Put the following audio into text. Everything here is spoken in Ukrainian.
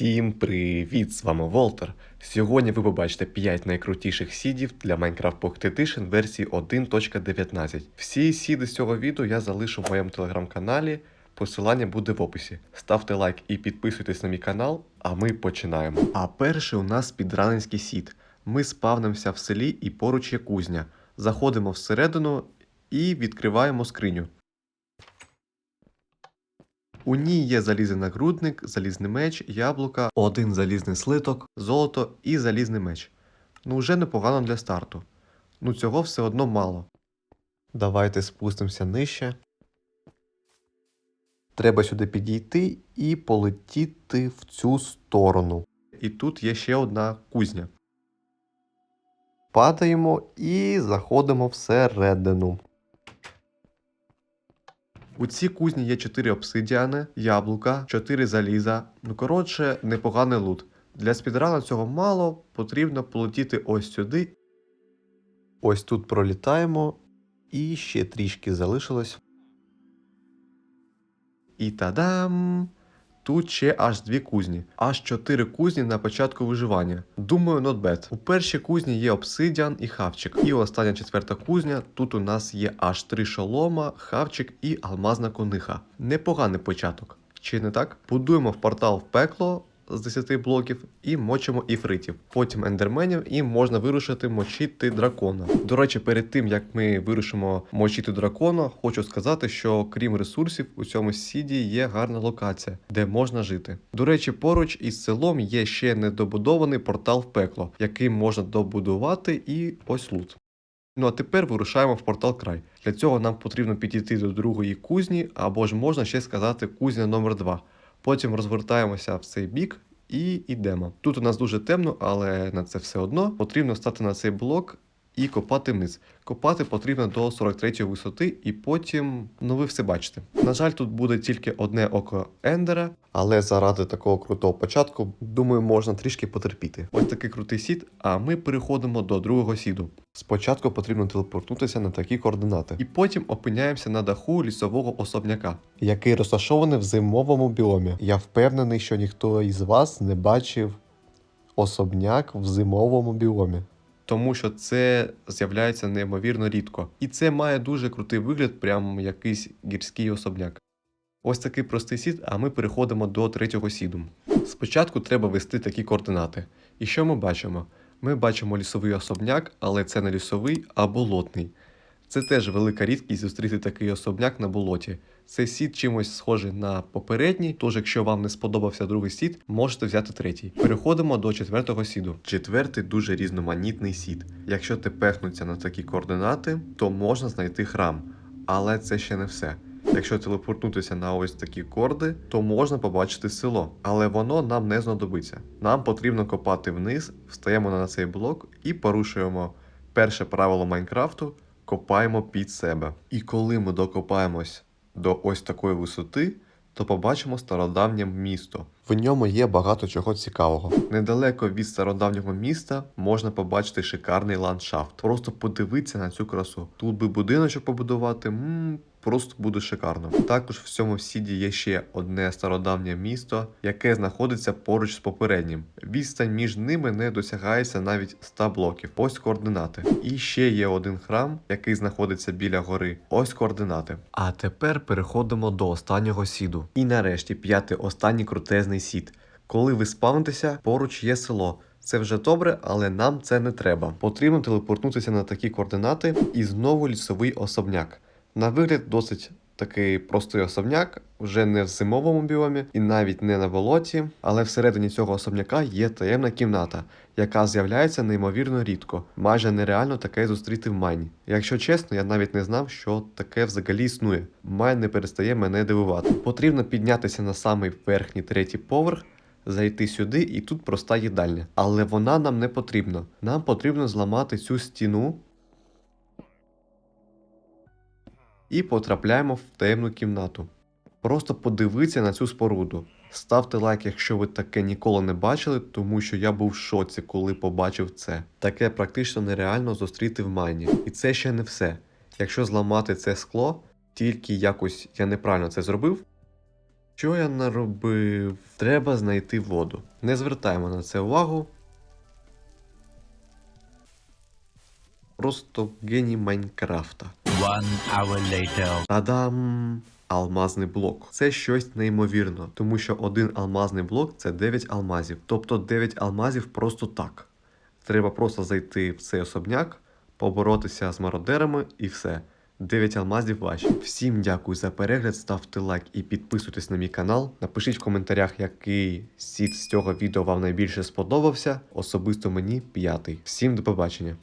Всім привіт! З вами Волтер. Сьогодні ви побачите 5 найкрутіших сідів для Minecraft Pocket Edition версії 1.19. Всі сіди з цього відео я залишу в моєму телеграм-каналі. Посилання буде в описі. Ставте лайк і підписуйтесь на мій канал, а ми починаємо. А перший у нас підраненський сід. Ми спавнимося в селі і поруч є кузня. Заходимо всередину і відкриваємо скриню. У ній є залізний нагрудник, залізний меч, яблука, один залізний слиток, золото і залізний меч. Ну, вже непогано для старту. Ну, цього все одно мало. Давайте спустимося нижче. Треба сюди підійти і полетіти в цю сторону. І тут є ще одна кузня. Падаємо і заходимо всередину. У цій кузні є 4 обсидіани, яблука, 4 заліза. Ну коротше, непоганий лут. Для спідрана цього мало, потрібно полетіти ось сюди. Ось тут пролітаємо. І ще трішки залишилось. І тадам! Тут ще аж дві кузні, аж чотири кузні на початку виживання. Думаю, not bad. У першій кузні є обсидіан і хавчик. І остання четверта кузня. Тут у нас є аж три шолома, хавчик і алмазна кониха. Непоганий початок. Чи не так? Будуємо в портал в пекло з 10 блоків і мочимо іфритів. Потім ендерменів і можна вирушити мочити дракона. До речі, перед тим як ми вирушимо мочити дракона, хочу сказати, що крім ресурсів, у цьому сіді є гарна локація, де можна жити. До речі, поруч із селом є ще недобудований портал в пекло, який можна добудувати, і ось лут. Ну а тепер вирушаємо в портал край. Для цього нам потрібно підійти до другої кузні, або ж можна ще сказати кузня номер 2 Потім розвертаємося в цей бік і йдемо. Тут у нас дуже темно, але на це все одно потрібно стати на цей блок і копати вниз. Копати потрібно до 43 висоти, і потім, ну ви все бачите. На жаль, тут буде тільки одне око Ендера, але заради такого крутого початку, думаю, можна трішки потерпіти. Ось такий крутий сід, а ми переходимо до другого сіду. Спочатку потрібно телепортнутися на такі координати, і потім опиняємося на даху лісового особняка, який розташований в зимовому біомі. Я впевнений, що ніхто із вас не бачив особняк в зимовому біомі. Тому що це з'являється неймовірно рідко. І це має дуже крутий вигляд, прям якийсь гірський особняк. Ось такий простий сід, а ми переходимо до третього сіду. Спочатку треба ввести такі координати. І що ми бачимо? Ми бачимо лісовий особняк, але це не лісовий, а болотний. Це теж велика рідкість зустріти такий особняк на болоті. Цей сід чимось схожий на попередній, тож якщо вам не сподобався другий сід, можете взяти третій. Переходимо до четвертого сіду. Четвертий дуже різноманітний сід. Якщо ти пехнуться на такі координати, то можна знайти храм. Але це ще не все. Якщо телепортнутися на ось такі корди, то можна побачити село, але воно нам не знадобиться. Нам потрібно копати вниз, встаємо на цей блок і порушуємо перше правило Майнкрафту копаємо під себе. І коли ми докопаємось до ось такої висоти, то побачимо стародавнє місто. В ньому є багато чого цікавого. Недалеко від стародавнього міста можна побачити шикарний ландшафт. Просто подивитися на цю красу. Тут би будиночок побудувати, м просто буде шикарно. Також в цьому сіді є ще одне стародавнє місто, яке знаходиться поруч з попереднім. Відстань між ними не досягається навіть 100 блоків. Ось координати. І ще є один храм, який знаходиться біля гори. Ось координати. А тепер переходимо до останнього сіду. І нарешті п'ятий останній крутезний сід. Коли ви спавнитеся, поруч є село. Це вже добре, але нам це не треба. Потрібно телепортнутися на такі координати і знову лісовий особняк. На вигляд досить такий простий особняк, вже не в зимовому біомі і навіть не на болоті, але всередині цього особняка є таємна кімната, яка з'являється неймовірно рідко. Майже нереально таке зустріти в майні. Якщо чесно, я навіть не знав, що таке взагалі існує. Майн не перестає мене дивувати. Потрібно піднятися на самий верхній третій поверх. Зайти сюди, і тут проста їдальня. Але вона нам не потрібна. Нам потрібно зламати цю стіну і потрапляємо в таємну кімнату. Просто подивіться на цю споруду. Ставте лайк, якщо ви таке ніколи не бачили, тому що я був в шоці, коли побачив це. Таке практично нереально зустріти в майні. І це ще не все. Якщо зламати це скло, тільки якось я неправильно це зробив, Що я наробив? Треба знайти воду. Не звертаємо на це увагу. Просто геній Майнкрафта. One hour later. Та-дам! Алмазний блок. Це щось неймовірно, тому що один алмазний блок це 9 алмазів. Тобто 9 алмазів просто так. Треба просто зайти в цей особняк, поборотися з мародерами і все. 9 алмазів ваші. Всім дякую за перегляд, ставте лайк і підписуйтесь на мій канал. Напишіть в коментарях, який сіт з цього відео вам найбільше сподобався. Особисто мені п'ятий. Всім до побачення.